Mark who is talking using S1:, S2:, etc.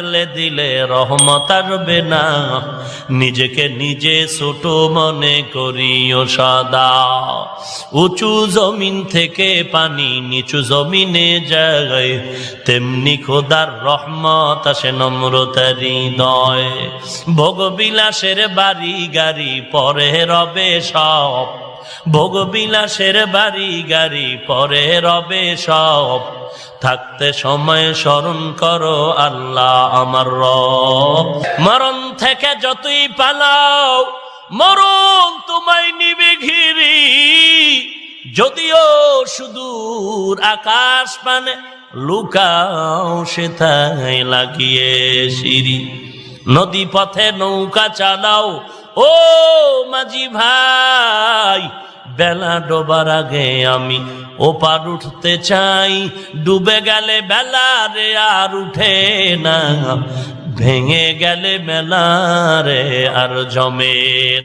S1: থাকলে দিলে রহমত আসবে না নিজেকে নিজে ছোট মনে করিও সদা। উঁচু জমিন থেকে পানি নিচু জমিনে যায়। তেমনি খোদার রহমত আসে নম্রতার হৃদয় ভোগবিলাসের বাড়ি গাড়ি পরে রবে সব। ভোগবিলাসের বাড়ি গাড়ি পরে রবে সব। থাকতে সময় স্মরণ করো আল্লাহ আমার রব। মরণ থেকে যতই পালাও, মরণ তোমায় নিবে ঘিরি। যদিও সুদূর আকাশ পানে লুকাও সেথায় লাগিয়ে সিঁড়ি। নদী পথে নৌকা চালাও, ও মাঝি ভাই। বেলা ডোবার আগে আমি ওপার উঠতে চাই। ডুবে গেলে বেলা রে আর উঠে না। ভেঙে গেলে মেলা রে আর জমে